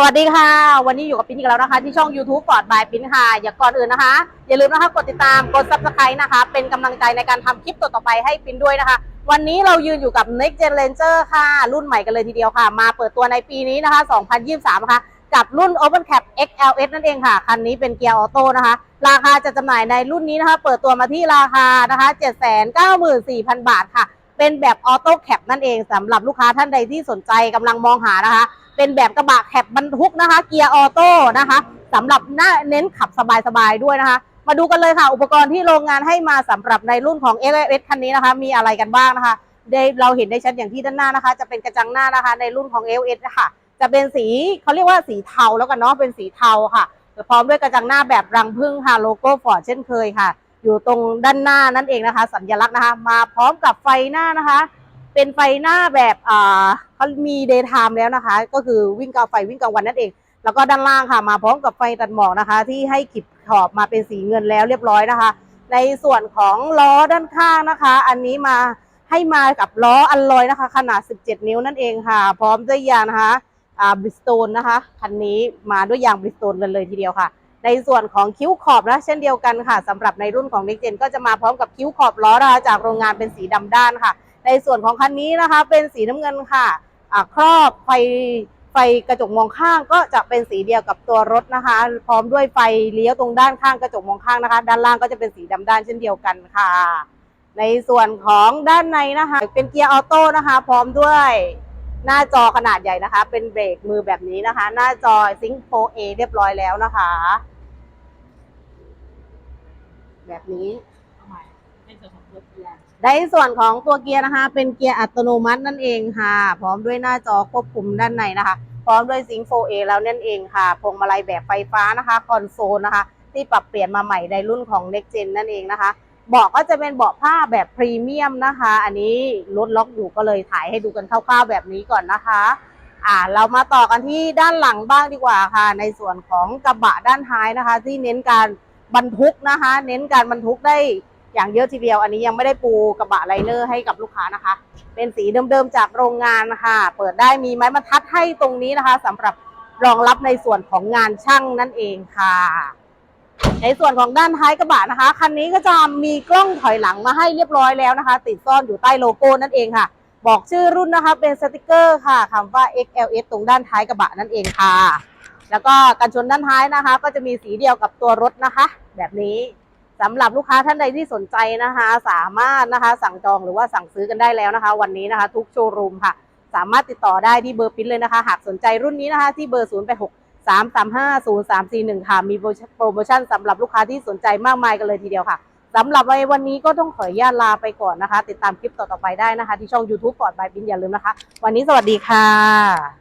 สวัสดีค่ะ วันนี้อยู่กับปิ้นอีกแล้วนะคะ ที่ช่อง YouTube ฟอร์ดบายปิ้นค่ะ อย่าก่อนอื่นนะคะ อย่าลืมนะคะกดติดตามกด subscribe นะคะ เป็นกำลังใจในการทำคลิปต่อๆไปให้ปิ้นด้วยนะคะ วันนี้เรายืนอยู่กับ Next Gen Ranger ค่ะ รุ่นใหม่กันเลยทีเดียวค่ะ มาเปิดตัวในปีนี้นะคะ 2023ค่ะกับรุ่น Open Cap XLS นั่นเองค่ะ คันนี้เป็นเกียร์ออโต้นะคะ ราคาจะจำหน่ายในรุ่นนี้นะคะ เปิดตัวมาที่ราคานะคะ 794,000 บาทค่ะ เป็นแบบออโต้แคปนั่นเองสำหรับลูกค้าท่านใดที่สนใจกำลังมองหานะคะ เป็นแบบกระบะแคปบรรทุกนะคะ เกียร์ออโต้นะคะสำหรับหน้าเน้นขับสบายๆด้วยนะคะ มาดูกันเลยค่ะ อุปกรณ์ที่โรงงานให้มาสำหรับในรุ่นของ x s คันนี้นะคะ มีอะไรกันบ้างนะคะได้เราเห็นได้ชัดอย่างที่ด้านหน้านะคะ จะเป็นกระจังหน้านะคะ ในรุ่นของ l s นะคะจะเป็นสีเขาเรียกว่าสีเทาแล้วกันเนาะเป็นสีเทาค่ะพร้อมด้วยกระจังหน้าแบบรังผึ้งค่ะโลโก้ฟอร์ดเช่นเคยค่ะ อยู่ตรงด้านหน้านั่นเองนะคะ สัญลักษณ์นะคะ มาพร้อมกับไฟหน้านะคะ เป็นไฟหน้าแบบอ่าเขามีเดย์ไทม์แล้วนะคะ ก็คือวิ่งกลางไฟวิ่งกลางวันนั่นเอง แล้วก็ด้านล่างค่ะมาพร้อมกับไฟตัดหมอกนะคะ ที่ให้ขีดขอบมาเป็นสีเงินแล้วเรียบร้อยนะคะ ในส่วนของล้อด้านข้างนะคะ อันนี้มาให้มากับล้ออัลลอยนะคะ ขนาด 17 นิ้วนั่นเองค่ะ พร้อมด้วยยางนะคะอ่าบริสโตนนะคะคันนี้มาด้วยยางบริสโตนกันเลยทีเดียวค่ะ ในส่วนของคิ้วขอบนะเช่นเดียวกันค่ะสำหรับในรุ่นของ Next Gen ก็จะมาพร้อมกับคิ้วขอบล้อนะคะจากโรงงานเป็นสีดำด้านค่ะ ในส่วนของคันนี้นะคะเป็นสีน้ำเงินค่ะอ่าครอบไฟไฟกระจกมองข้างก็จะเป็นสีเดียวกับตัวรถนะคะ พร้อมด้วยไฟเลี้ยวตรงด้านข้างกระจกมองข้างนะคะ ด้านล่างก็จะเป็นสีดำด้านเช่นเดียวกันค่ะ ในส่วนของด้านในนะคะ เป็นเกียร์ออโต้นะคะ พร้อมด้วยหน้าจอขนาดใหญ่นะคะ เป็นเบรกมือแบบนี้นะคะ หน้าจอซิงค์โฟเอเรียบร้อยแล้วนะคะ แบบนี้ ในส่วนของตัวเกียร์นส่วนของตัวเกียร์นะคะ เป็นเกียร์อัตโนมัตินั่นเองค่ะ พร้อมด้วยหน้าจอควบคุมด้านในนะคะ พร้อมด้วยซิงค์ 4A แล้วนั่นเองค่ะพวงมาลัยแบบไฟฟ้านะคะคอนโซลนะคะ ที่ปรับเปลี่ยนมาใหม่ในรุ่นของ Next Gen นั่นเองนะคะเบาะก็จะเป็นเบาะผ้าแบบพรีเมียมนะคะ อันนี้รถล็อกอยู่ก็เลยถ่ายให้ดูกันคร่าวๆแบบนี้ก่อนนะคะ อ่า เรามาต่อกันที่ด้านหลังบ้างดีกว่าค่ะ ในส่วนของกระบะด้านท้ายนะคะ ที่เน้นการบรรทุกนะคะ เน้นการบรรทุกได้ อย่างเยอะทีเดียวอันนี้ยังไม่ได้ปูกระบะไลเนอร์ให้กับลูกค้านะคะ เป็นสีเดิมๆจากโรงงานนะคะเปิดได้มีไม้บรรทัดให้ตรงนี้นะคะสำหรับรองรับในส่วนของงานช่างนั่นเองค่ะ ในส่วนของด้านท้ายกระบะนะคะคันนี้ก็จะมีกล้องถอยหลังมาให้เรียบร้อยแล้วนะคะ ติดซ่อนอยู่ใต้โลโก้นั่นเองค่ะ บอกชื่อรุ่นนะคะเป็นสติกเกอร์ค่ะคำว่า XLS ตรงด้านท้ายกระบะนั่นเองค่ะ แล้วก็กันชนด้านท้ายนะคะ ก็จะมีสีเดียวกับตัวรถนะคะ แบบนี้ สำหรับลูกค้าท่านใดที่สนใจนะคะ สามารถนะคะสั่งจองหรือว่าสั่งซื้อกันได้แล้วนะคะ วันนี้นะคะ ทุกโชว์รูมค่ะ สามารถติดต่อได้ที่เบอร์ปิ้นเลยนะคะ หากสนใจรุ่นนี้นะคะ ที่เบอร์ 0 8 6 3 3 5 0 3 4 1 ค่ะ มีโปรโมชั่นสำหรับลูกค้าที่สนใจมากมายกันเลยทีเดียวค่ะสำหรับในวันนี้ก็ต้องขออนุญาตลาไปก่อนนะคะ ติดตามคลิปต่อๆไปได้นะคะ ที่ช่อง YouTube ปอดบายปิ้นอย่าลืมนะคะ วันนี้สวัสดีค่ะ